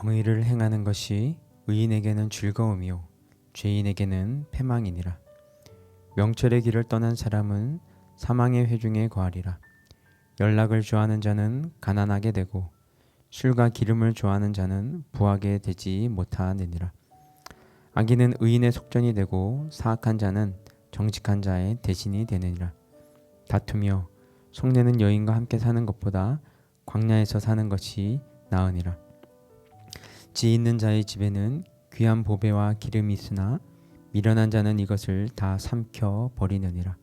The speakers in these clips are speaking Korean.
정의를 행하는 것이 의인에게는 즐거움이요 죄인에게는 패망이니라. 명철의 길을 떠난 사람은 사망의 회중에 거하리라. 연락을 좋아하는 자는 가난하게 되고 술과 기름을 좋아하는 자는 부하게 되지 못하느니라. 악인은 의인의 속전이 되고 사악한 자는 정직한 자의 대신이 되느니라. 다투며 속내는 여인과 함께 사는 것보다 광야에서 사는 것이 나으니라. 지 있는 자의 집에는 귀한 보배와 기름이 있으나 미련한 자는 이것을 다 삼켜 버리느니라.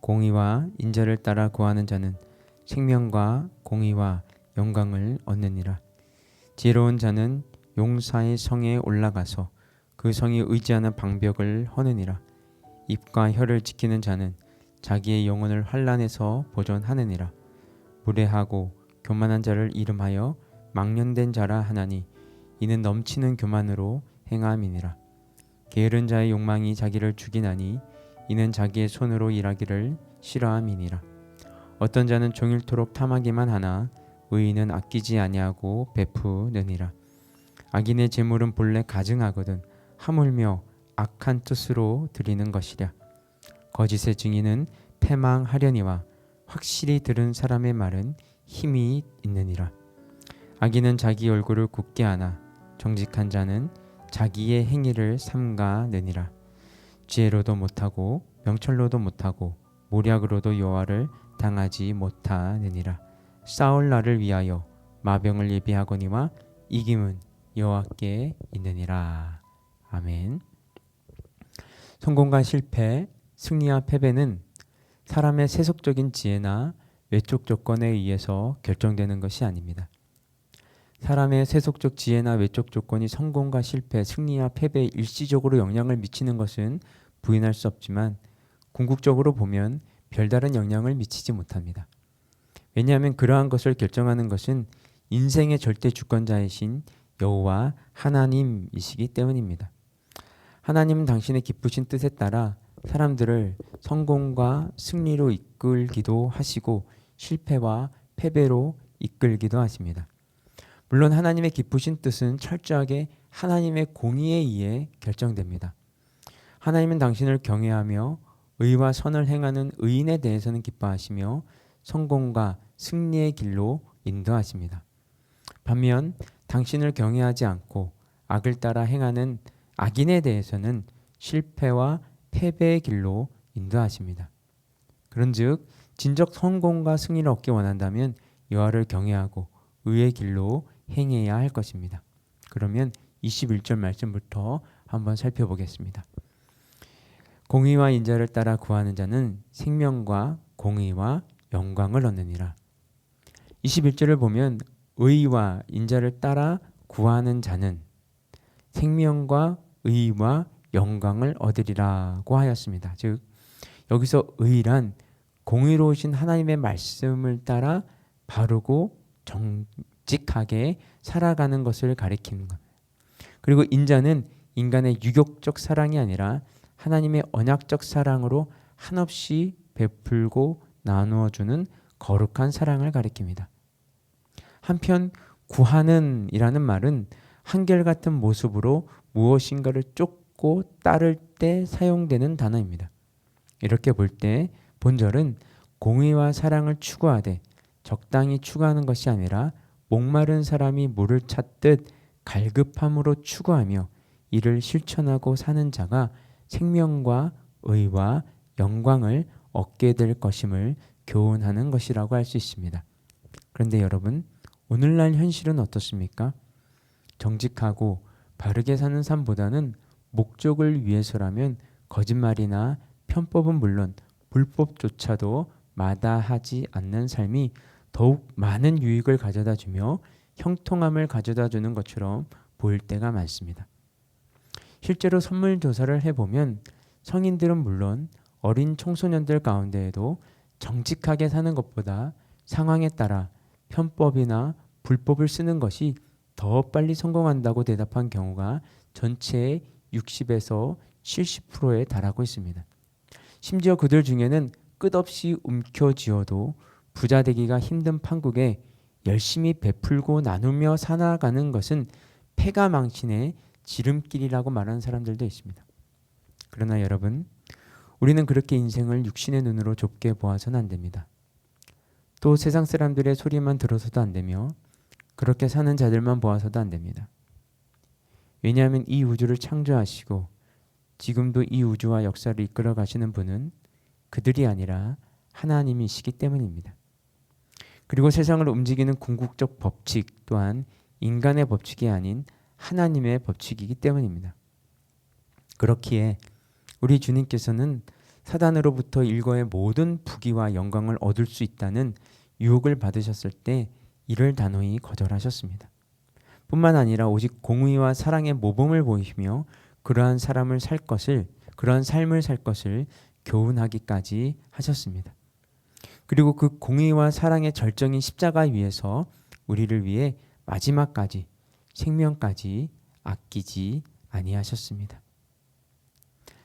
공의와 인자를 따라 구하는 자는 생명과 공의와 영광을 얻느니라. 지혜로운 자는 용사의 성에 올라가서 그 성이 의지하는 방벽을 허느니라. 입과 혀를 지키는 자는 자기의 영혼을 환란에서 보존하느니라. 무례하고 교만한 자를 이름하여 망령된 자라 하나니 이는 넘치는 교만으로 행함이니라. 게으른 자의 욕망이 자기를 죽이나니 이는 자기의 손으로 일하기를 싫어함이니라. 어떤 자는 종일토록 탐하기만 하나 의인은 아끼지 아니하고 베푸느니라. 악인의 재물은 본래 가증하거든 하물며 악한 뜻으로 드리는 것이랴. 거짓의 증인은 패망하려니와 확실히 들은 사람의 말은 힘이 있느니라. 악인은 자기 얼굴을 굳게 하나 정직한 자는 자기의 행위를 삼가느니라. 지혜로도 못하고 명철로도 못하고 모략으로도 여호와를 당하지 못하느니라. 싸울 날을 위하여 마병을 예비하거니와 이김은 여호와께 있느니라. 아멘. 성공과 실패, 승리와 패배는 사람의 세속적인 지혜나 외적 조건에 의해서 결정되는 것이 아닙니다. 사람의 세속적 지혜나 외적 조건이 성공과 실패, 승리와 패배에 일시적으로 영향을 미치는 것은 부인할 수 없지만 궁극적으로 보면 별다른 영향을 미치지 못합니다. 왜냐하면 그러한 것을 결정하는 것은 인생의 절대 주권자이신 여호와 하나님이시기 때문입니다. 하나님은 당신의 기쁘신 뜻에 따라 사람들을 성공과 승리로 이끌기도 하시고 실패와 패배로 이끌기도 하십니다. 물론 하나님의 기쁘신 뜻은 철저하게 하나님의 공의에 의해 결정됩니다. 하나님은 당신을 경외하며 의와 선을 행하는 의인에 대해서는 기뻐하시며 성공과 승리의 길로 인도하십니다. 반면 당신을 경외하지 않고 악을 따라 행하는 악인에 대해서는 실패와 패배의 길로 인도하십니다. 그런즉 진적 성공과 승리를 얻기 원한다면 여호와를 경외하고 의의 길로 행해야 할 것입니다. 그러면 21절 말씀부터 한번 살펴보겠습니다. 공의와 인자를 따라 구하는 자는 생명과 공의와 영광을 얻느니라. 21절을 보면 의와 인자를 따라 구하는 자는 생명과 의와 영광을 얻으리라고 하였습니다. 즉 여기서 의란 공의로우신 하나님의 말씀을 따라 바르고 정 직하게 살아가는 것을 가리키는 것. 그리고 인자는 인간의 유격적 사랑이 아니라 하나님의 언약적 사랑으로 한없이 베풀고 나누어 주는 거룩한 사랑을 가리킵니다. 한편 구하는이라는 말은 한결같은 모습으로 무엇인가를 쫓고 따를 때 사용되는 단어입니다. 이렇게 볼 때 본절은 공의와 사랑을 추구하되 적당히 추구하는 것이 아니라 목마른 사람이 물을 찾듯 갈급함으로 추구하며 이를 실천하고 사는 자가 생명과 의와 영광을 얻게 될 것임을 교훈하는 것이라고 할 수 있습니다. 그런데 여러분, 오늘날 현실은 어떻습니까? 정직하고 바르게 사는 삶보다는 목적을 위해서라면 거짓말이나 편법은 물론 불법조차도 마다하지 않는 삶이 더욱 많은 유익을 가져다 주며 형통함을 가져다 주는 것처럼 보일 때가 많습니다. 실제로 선물 조사를 해보면 성인들은 물론 어린 청소년들 가운데에도 정직하게 사는 것보다 상황에 따라 편법이나 불법을 쓰는 것이 더 빨리 성공한다고 대답한 경우가 전체의 60에서 70%에 달하고 있습니다. 심지어 그들 중에는 끝없이 움켜쥐어도 부자 되기가 힘든 판국에 열심히 베풀고 나누며 살아가는 것은 패가 망신의 지름길이라고 말하는 사람들도 있습니다. 그러나 여러분, 우리는 그렇게 인생을 육신의 눈으로 좁게 보아서는 안 됩니다. 또 세상 사람들의 소리만 들어서도 안 되며 그렇게 사는 자들만 보아서도 안 됩니다. 왜냐하면 이 우주를 창조하시고 지금도 이 우주와 역사를 이끌어 가시는 분은 그들이 아니라 하나님이시기 때문입니다. 그리고 세상을 움직이는 궁극적 법칙 또한 인간의 법칙이 아닌 하나님의 법칙이기 때문입니다. 그렇기에 우리 주님께서는 사단으로부터 일거의 모든 부귀와 영광을 얻을 수 있다는 유혹을 받으셨을 때 이를 단호히 거절하셨습니다. 뿐만 아니라 오직 공의와 사랑의 모범을 보이시며 그러한 사람을 살 것을 그러한 삶을 살 것을 교훈하기까지 하셨습니다. 그리고 그 공의와 사랑의 절정인 십자가 위에서 우리를 위해 마지막까지 생명까지 아끼지 아니하셨습니다.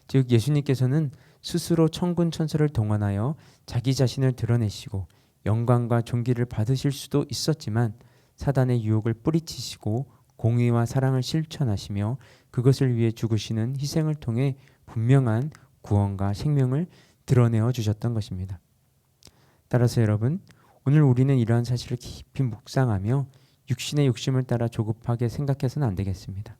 즉 예수님께서는 스스로 천군 천사를 동원하여 자기 자신을 드러내시고 영광과 존귀를 받으실 수도 있었지만 사단의 유혹을 뿌리치시고 공의와 사랑을 실천하시며 그것을 위해 죽으시는 희생을 통해 분명한 구원과 생명을 드러내어 주셨던 것입니다. 따라서 여러분, 오늘 우리는 이러한 사실을 깊이 묵상하며 육신의 욕심을 따라 조급하게 생각해서는 안 되겠습니다.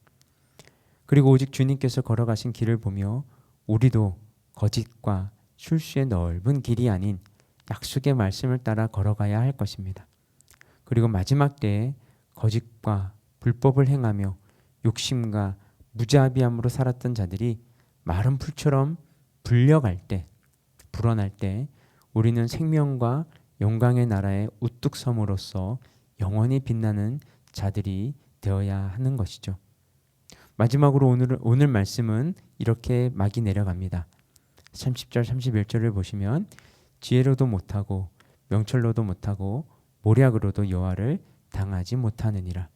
그리고 오직 주님께서 걸어가신 길을 보며 우리도 거짓과 출수의 넓은 길이 아닌 약속의 말씀을 따라 걸어가야 할 것입니다. 그리고 마지막 때에 거짓과 불법을 행하며 욕심과 무자비함으로 살았던 자들이 마른 풀처럼 불려갈 때, 불어날 때 우리는 생명과 영광의 나라에 우뚝 섬으로써 영원히 빛나는 자들이 되어야 하는 것이죠. 마지막으로 오늘 오늘 말씀은 이렇게 막이 내려갑니다. 30절 31절을 보시면 지혜로도 못하고 명철로도 못하고 모략으로도 여호와를 당하지 못하느니라.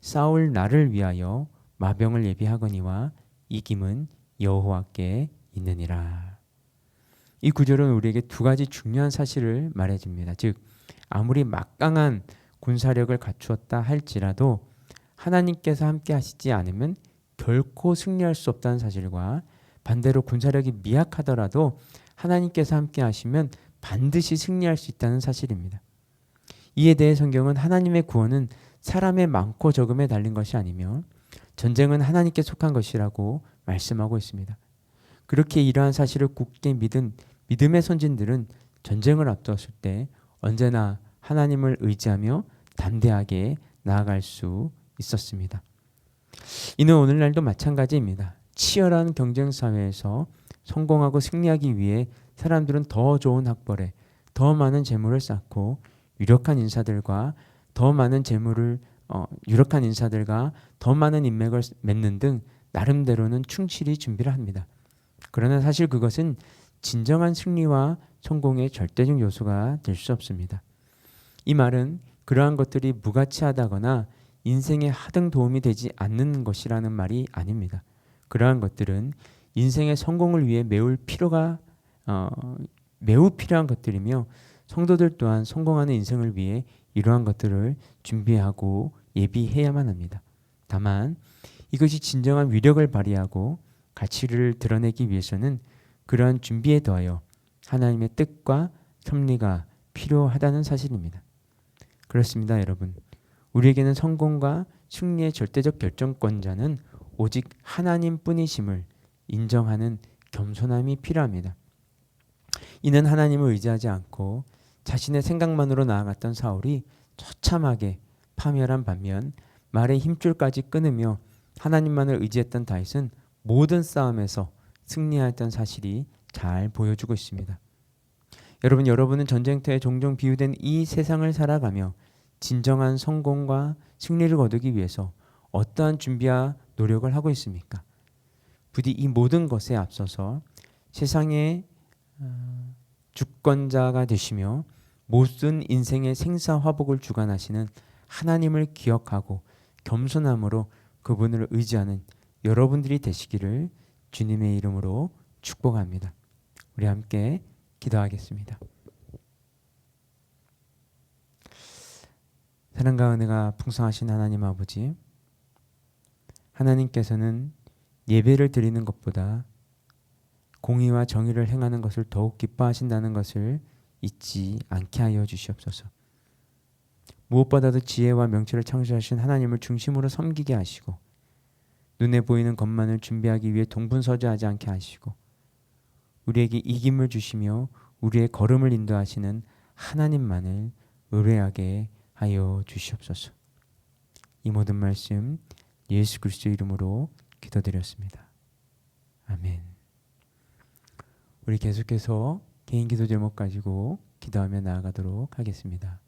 싸울 나를 위하여 마병을 예비하거니와 이김은 여호와께 있느니라. 이 구절은 우리에게 두 가지 중요한 사실을 말해줍니다. 즉 아무리 막강한 군사력을 갖추었다 할지라도 하나님께서 함께 하시지 않으면 결코 승리할 수 없다는 사실과 반대로 군사력이 미약하더라도 하나님께서 함께 하시면 반드시 승리할 수 있다는 사실입니다. 이에 대해 성경은 하나님의 구원은 사람의 많고 적음에 달린 것이 아니며 전쟁은 하나님께 속한 것이라고 말씀하고 있습니다. 그렇게 이러한 사실을 굳게 믿은 믿음의 선진들은 전쟁을 앞두었을 때 언제나 하나님을 의지하며 담대하게 나아갈 수 있었습니다. 이는 오늘날도 마찬가지입니다. 치열한 경쟁 사회에서 성공하고 승리하기 위해 사람들은 더 좋은 학벌에 더 많은 재물을 쌓고 유력한 인사들과 더 많은 재물을 어, 유력한 인사들과 더 많은 인맥을 맺는 등 나름대로는 충실히 준비를 합니다. 그러나 사실 그것은 진정한 승리와 성공의 절대적 요소가 될 수 없습니다. 이 말은 그러한 것들이 무가치하다거나 인생에 하등 도움이 되지 않는 것이라는 말이 아닙니다. 그러한 것들은 인생의 성공을 위해 매울 필요가 어, 매우 필요한 것들이며 성도들 또한 성공하는 인생을 위해 이러한 것들을 준비하고 예비해야만 합니다. 다만 이것이 진정한 위력을 발휘하고 가치를 드러내기 위해서는 그러한 준비에 더하여 하나님의 뜻과 섭리가 필요하다는 사실입니다. 그렇습니다, 여러분. 우리에게는 성공과 승리의 절대적 결정권자는 오직 하나님뿐이심을 인정하는 겸손함이 필요합니다. 이는 하나님을 의지하지 않고 자신의 생각만으로 나아갔던 사울이 처참하게 파멸한 반면 말의 힘줄까지 끊으며 하나님만을 의지했던 다윗은 모든 싸움에서 승리하였던 사실이 잘 보여주고 있습니다. 여러분, 여러분은 전쟁터에 종종 비유된 이 세상을 살아가며 진정한 성공과 승리를 거두기 위해서 어떠한 준비와 노력을 하고 있습니까? 부디 이 모든 것에 앞서서 세상의 어, 주권자가 되시며 모든 인생의 생사화복을 주관하시는 하나님을 기억하고 겸손함으로 그분을 의지하는 여러분들이 되시기를 주님의 이름으로 축복합니다. 우리 함께 기도하겠습니다. 사랑과 은혜가 풍성하신 하나님 아버지, 하나님께서는 예배를 드리는 것보다 공의와 정의를 행하는 것을 더욱 기뻐하신다는 것을 잊지 않게 하여 주시옵소서. 무엇보다도 지혜와 명철을 창조하신 하나님을 중심으로 섬기게 하시고 눈에 보이는 것만을 준비하기 위해 동분서주하지 않게 하시고 우리에게 이김을 주시며 우리의 걸음을 인도하시는 하나님만을 의뢰하게 하여 주시옵소서. 이 모든 말씀 예수 그리스도 이름으로 기도드렸습니다. 아멘. 우리 계속해서 개인 기도 제목 가지고 기도하며 나아가도록 하겠습니다.